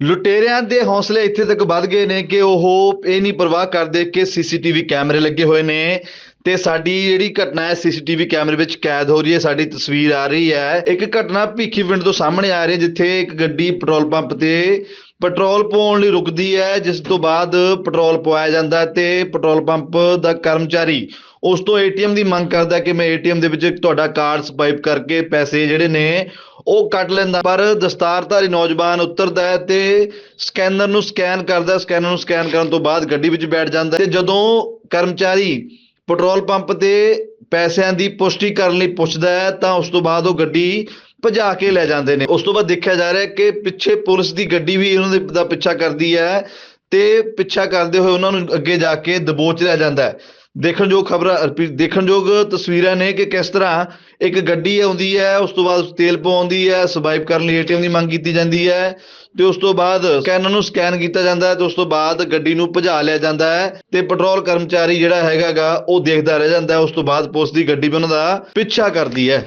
ਲੁਟੇਰਿਆਂ ਦੇ ਹੌਸਲੇ ਇੱਥੇ ਤੱਕ ਵੱਧ ਗਏ ਨੇ ਕਿ ਉਹ ਇਹ ਨਹੀਂ ਪਰਵਾਹ ਕਰਦੇ ਕਿ ਸੀਸੀਟੀਵੀ ਕੈਮਰੇ ਲੱਗੇ ਹੋਏ ਨੇ ਤੇ ਸਾਡੀ ਜਿਹੜੀ ਘਟਨਾ ਹੈ, ਸੀਸੀਟੀਵੀ ਕੈਮਰੇ ਵਿੱਚ ਕੈਦ ਹੋ ਰਹੀ ਹੈ, ਸਾਡੀ ਤਸਵੀਰ ਆ ਰਹੀ ਹੈ। ਇੱਕ ਘਟਨਾ ਭੀਖੀ ਪਿੰਡ ਤੋਂ ਸਾਹਮਣੇ ਆ ਰਹੀ ਹੈ, ਜਿੱਥੇ ਇੱਕ ਗੱਡੀ ਪੈਟਰੋਲ ਪੰਪ ਤੇ ਪੈਟਰੋਲ ਪਾਉਣ ਲਈ ਰੁਕਦੀ ਹੈ, ਜਿਸ ਤੋਂ ਬਾਅਦ ਪੈਟਰੋਲ ਪਵਾਇਆ ਜਾਂਦਾ ਹੈ ਤੇ ਪੈਟਰੋਲ ਪੰਪ ਦਾ ਕਰਮਚਾਰੀ ਉਸ ਤੋਂ ਏਟੀਐਮ ਦੀ ਮੰਗ ਕਰਦਾ ਕਿ ਮੈਂ ਏਟੀਐਮ ਦੇ ਵਿੱਚ ਤੁਹਾਡਾ ਕਾਰਡ ਸਵਾਈਪ ਕਰਕੇ ਪੈਸੇ ਜਿਹੜੇ ਨੇ ਉਹ ਕੱਟ ਲੈਂਦਾ। ਪਰ ਦਸਤਾਰਧਾਰੀ ਨੌਜਵਾਨ ਉਤਰਦਾ ਹੈ ਤੇ ਸਕੈਨਰ ਨੂੰ ਸਕੈਨ ਕਰਦਾ ਸਕੈਨਰ ਨੂੰ ਸਕੈਨ ਕਰਨ ਤੋਂ ਬਾਅਦ ਗੱਡੀ ਵਿੱਚ ਬੈਠ ਜਾਂਦਾ ਤੇ ਜਦੋਂ ਕਰਮਚਾਰੀ ਪੈਟਰੋਲ ਪੰਪ ਤੇ ਪੈਸਿਆਂ ਦੀ ਪੁਸ਼ਟੀ ਕਰਨ ਲਈ ਪੁੱਛਦਾ ਹੈ ਤਾਂ ਉਸ ਤੋਂ ਬਾਅਦ ਉਹ ਗੱਡੀ ਭਜਾ ਕੇ ਲੈ ਜਾਂਦੇ ਨੇ। ਉਸ ਤੋਂ ਬਾਅਦ ਦੇਖਿਆ ਜਾ ਰਿਹਾ ਹੈ ਕਿ ਪਿੱਛੇ ਪੁਲਿਸ ਦੀ ਗੱਡੀ ਵੀ ਉਹਨਾਂ ਦੇ ਦਾ ਪਿੱਛਾ ਕਰਦੀ ਹੈ ਤੇ ਪਿੱਛਾ ਕਰਦੇ ਹੋਏ ਉਹਨਾਂ ਨੂੰ ਅੱਗੇ ਜਾ ਕੇ ਦਬੋਚ ਲਿਆ ਜਾਂਦਾ ਹੈ। ਦੇਖਣਯੋਗ ਖਬਰਾਂ ਦੇਖਣਯੋਗ ਤਸਵੀਰਾਂ ਨੇ ਕਿ ਕਿਸ ਤਰ੍ਹਾਂ ਇੱਕ ਗੱਡੀ ਆਉਂਦੀ ਹੈ, ਉਸ ਤੋਂ ਬਾਅਦ ਤੇਲ ਪਵਾਉਂਦੀ ਹੈ ਸਵਾਈਪ ਕਰਨ ਲਈ ਏਟੀਐਮ ਦੀ ਮੰਗ ਕੀਤੀ ਜਾਂਦੀ ਹੈ ਤੇ ਉਸ ਤੋਂ ਬਾਅਦ ਸਕੈਨਰ ਨੂੰ ਸਕੈਨ ਕੀਤਾ ਜਾਂਦਾ ਹੈ ਤੇ ਉਸ ਤੋਂ ਬਾਅਦ ਗੱਡੀ ਨੂੰ ਭਜਾ ਲਿਆ ਜਾਂਦਾ ਹੈ ਤੇ ਪੈਟਰੋਲ ਕਰਮਚਾਰੀ ਜਿਹੜਾ ਹੈਗਾਗਾ ਉਹ ਦੇਖਦਾ ਰਹਿ ਜਾਂਦਾ ਹੈ, ਉਸ ਤੋਂ ਬਾਅਦ ਪੁਲਿਸ ਦੀ ਗੱਡੀ ਵੀ ਉਹਨਾਂ ਦਾ ਪਿੱਛਾ ਕਰਦੀ ਹੈ।